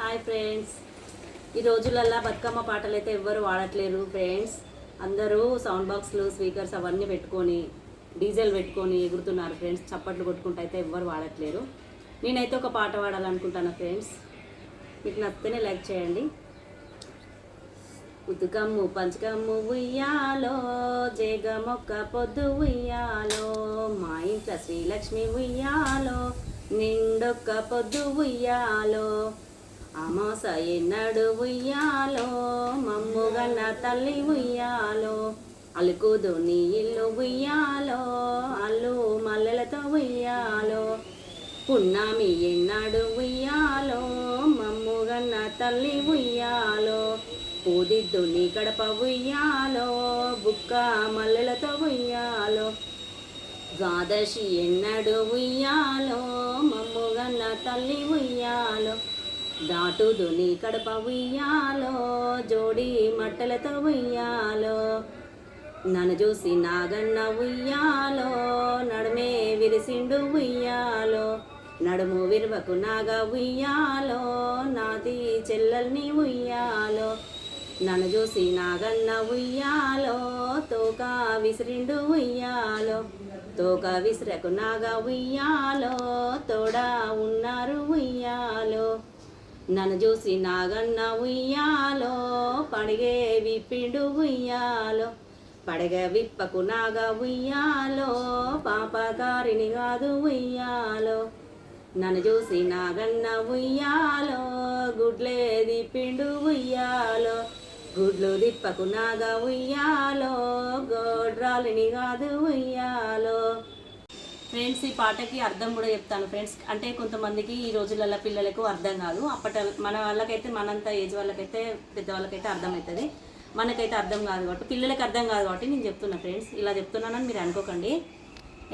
Hi friends. ఈ రోజులల్లా బతుకమ్మ పాటలు అయితే ఎవ్వరు వాడట్లేరు ఫ్రెండ్స్. అందరూ సౌండ్ బాక్స్లు స్పీకర్స్ అవన్నీ పెట్టుకొని డీజిల్ పెట్టుకొని ఎగురుతున్నారు ఫ్రెండ్స్. చప్పట్లు కొట్టుకుంటూ అయితే ఎవ్వరు వాడట్లేరు. నేనైతే ఒక పాట పాడాలనుకుంటాను ఫ్రెండ్స్. మీకు నచ్చితేనే లైక్ చేయండి. ఉతుకమ్ము పంచకమ్ము ఉయ్యాలో జేగమొక్క పొద్దు ఉయ్యాలో మా ఇంట్లో శ్రీలక్ష్మి ఉయ్యాలో నిండొక్క పొద్దు ఉయ్యాలో అమాస ఎన్నడు ఉయ్యాలో మమ్ముగన్న తల్లి ఉయ్యాలో అలుకుదు నీ ఇల్లు ఉయ్యాలో అల్లు మల్లెలతో ఉయ్యాలో. పున్నామి ఎన్నాడు ఉయ్యాలో మమ్ముగన్న తల్లి ఉయ్యాలో. పూదిద్దు నీ గడప ఉయ్యాలో బుక్క మల్లెలతో ఉయ్యాలో. ద్వాదశి ఎన్నడు ఉయ్యాలో మమ్ముగన్న తల్లి ఉయ్యాలో. దాటుదు నీ కడప ఉయ్యాలో జోడి మట్టలతో ఉయ్యాలో. నన్ను చూసి నాగన్న ఉయ్యాలో నడుమే విరిసిండు ఉయ్యాలో. నడుము విరవకు నాగా ఉయ్యాలో నాది చెల్లల్ని ఉయ్యాలో. నన్ను చూసి నాగన్న ఉయ్యాలో తోక విసిరిండు ఉయ్యాలో. తోక విసిరకు నాగా ఉయ్యాలో తోడా ఉన్నారు ఉయ్యాలో. నన్ను చూసి నాగన్న ఉయ్యాలో పడిగే విప్పిండు ఉయ్యాలో. పడగ విప్పకు నాగా ఉయ్యాలో పాపకారిని కాదు ఉయ్యాలో. నన్ను చూసి నాగన్న ఉయ్యాలో గుడ్లేది పిండు ఉయ్యాలో. గుడ్లు దిప్పకు నాగా ఉయ్యాలో గోడ్రాలిని కాదు ఉయ్యాలో. ఫ్రెండ్స్ ఈ పాటకి అర్థం కూడా చెప్తాను ఫ్రెండ్స్. అంటే కొంతమందికి ఈ రోజులలో పిల్లలకు అర్థం కాదు. అప్పట మన వాళ్ళకైతే మనంత ఏజ్ వాళ్ళకైతే పెద్దవాళ్ళకైతే అర్థమవుతుంది మనకైతే అర్థం కాదు కాబట్టి పిల్లలకి అర్థం కాదు కాబట్టి నేను చెప్తున్నా ఫ్రెండ్స్. ఇలా చెప్తున్నానని మీరు అనుకోకండి.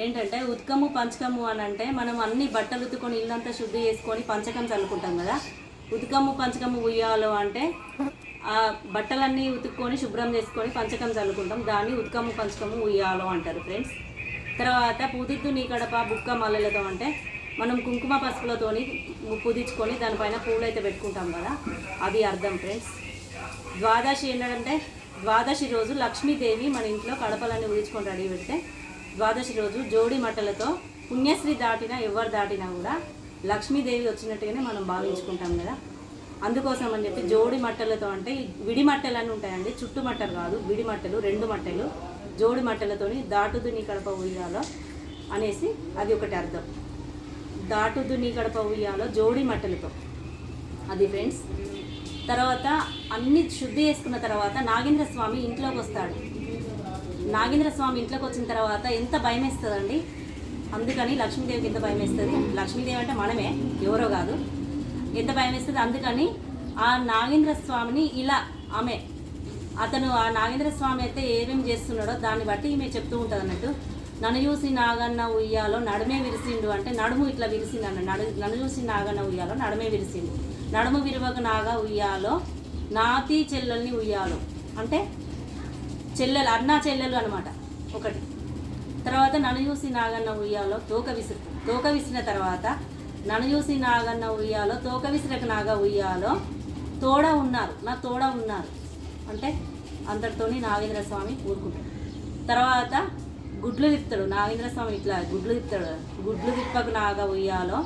ఏంటంటే ఉత్కము పంచకము అని అంటే మనం అన్ని బట్టలు ఉతుకొని ఇల్లంతా శుద్ధి చేసుకొని పంచకం చల్లుకుంటాం కదా. ఉతుకము పంచకము ఉయ్యాలో అంటే ఆ బట్టలన్నీ ఉతుక్కొని శుభ్రం చేసుకొని పంచకం చల్లుకుంటాం. దాన్ని ఉతుకము పంచకము ఉయ్యాలో అంటారు ఫ్రెండ్స్. తర్వాత పూదిద్దు నీ కడప బుక్క మల్లెలతో అంటే మనం కుంకుమ పసుపులతోని పుదించుకొని దానిపైన పూలు అయితే పెట్టుకుంటాం కదా. అది అర్థం ఫ్రెండ్స్. ద్వాదశి ఏంటంటే ద్వాదశి రోజు లక్ష్మీదేవి మన ఇంట్లో కడపలన్నీ ఉదించుకొని రెడీ పెడితే ద్వాదశి రోజు జోడి మట్టలతో పుణ్యశ్రీ దాటినా ఎవరు దాటినా కూడా లక్ష్మీదేవి వచ్చినట్టుగానే మనం భావించుకుంటాం కదా. అందుకోసం అని చెప్పి జోడి మట్టలతో అంటే విడి మట్టలు అని ఉంటాయండి. చుట్టు మట్టలు కాదు విడి మట్టలు రెండు మట్టలు. జోడి మట్టలతోని దాటుదు నీ కడప ఉయ్యాలో అనేసి అది ఒకటి అర్థం. దాటుదు నీ కడప ఉయ్యాలో జోడి మట్టలతో. అది ఫ్రెండ్స్. తర్వాత అన్ని శుద్ధి చేసుకున్న తర్వాత నాగేంద్ర స్వామి ఇంట్లోకి వస్తాడు. నాగేంద్ర స్వామి ఇంట్లోకి వచ్చిన తర్వాత ఎంత భయం వేస్తుందండి? అందుకని లక్ష్మీదేవికి ఎంత భయం వేస్తుంది? లక్ష్మీదేవి అంటే మనమే ఎవరో కాదు. ఎంత భయం వేస్తుంది? అందుకని ఆ నాగేంద్ర స్వామిని ఇలా ఆమె అతను ఆ నాగేంద్ర స్వామి అయితే ఏమేమి చేస్తున్నాడో దాన్ని బట్టి ఈమె చెప్తూ ఉంటుంది అన్నట్టు. నన్ను చూసి నాగన్న ఉయ్యాలో నడుమే విరిసిండు అంటే నడుము ఇట్లా విరిసిండు అన్న నడు నన్ను చూసి నాగన్న ఉయ్యాలో నడుమే విరిసిండు. నడుము విరవక నాగా ఉయ్యాలో నాతి చెల్లెల్ని ఉయ్యాలో. అంటే చెల్లెలు అన్నా చెల్లెలు అనమాట ఒకటి. తర్వాత నన్ను చూసి నాగన్న ఉయ్యాలో తోక విసిరి తోక విసిన తర్వాత నన్ను చూసి నాగన్న ఉయ్యాలో తోక విసిరక నాగ ఉయ్యాలో తోడ ఉన్నారు. నా తోడ ఉన్నారు. అంటే అందరితోని నాగేంద్ర స్వామి ఊరుకుంటాడు. తర్వాత గుడ్లు తిప్పుతాడు. నాగేంద్ర స్వామి ఇట్లా గుడ్లు తిప్పుతాడు. గుడ్లు తిప్పకు నాగ ఉయ్యాలో.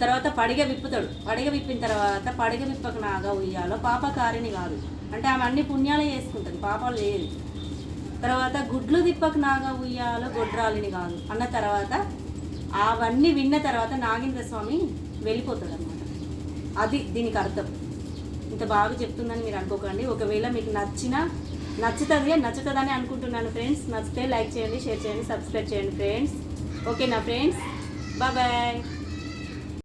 తర్వాత పడిగ విప్పుతాడు. పడిగ విప్పిన తర్వాత పడిగ విప్పక నాగా ఉయ్యాలో. పాపకారిని కాదు. అంటే ఆమె అన్ని పుణ్యాలే చేసుకుంటుంది. పాపాలు లేదు తర్వాత గుడ్లు తిప్పక నాగా ఉయ్యాలో గొడ్రాలిని కాదు. అన్న తర్వాత అవన్నీ విన్న తర్వాత నాగేంద్ర స్వామి వెళ్ళిపోతాడు అనమాట అది దీనికి అర్థం. ఇంత బాగా చెప్తుందని మీరు అనుకోకండి. ఒకవేళ మీకు నచ్చిన నచ్చుతుంది నచ్చుతుందని అనుకుంటున్నాను ఫ్రెండ్స్ నచ్చితే లైక్ చేయండి షేర్ చేయండి సబ్స్క్రైబ్ చేయండి ఫ్రెండ్స్. ఓకేనా ఫ్రెండ్స్? Bye bye.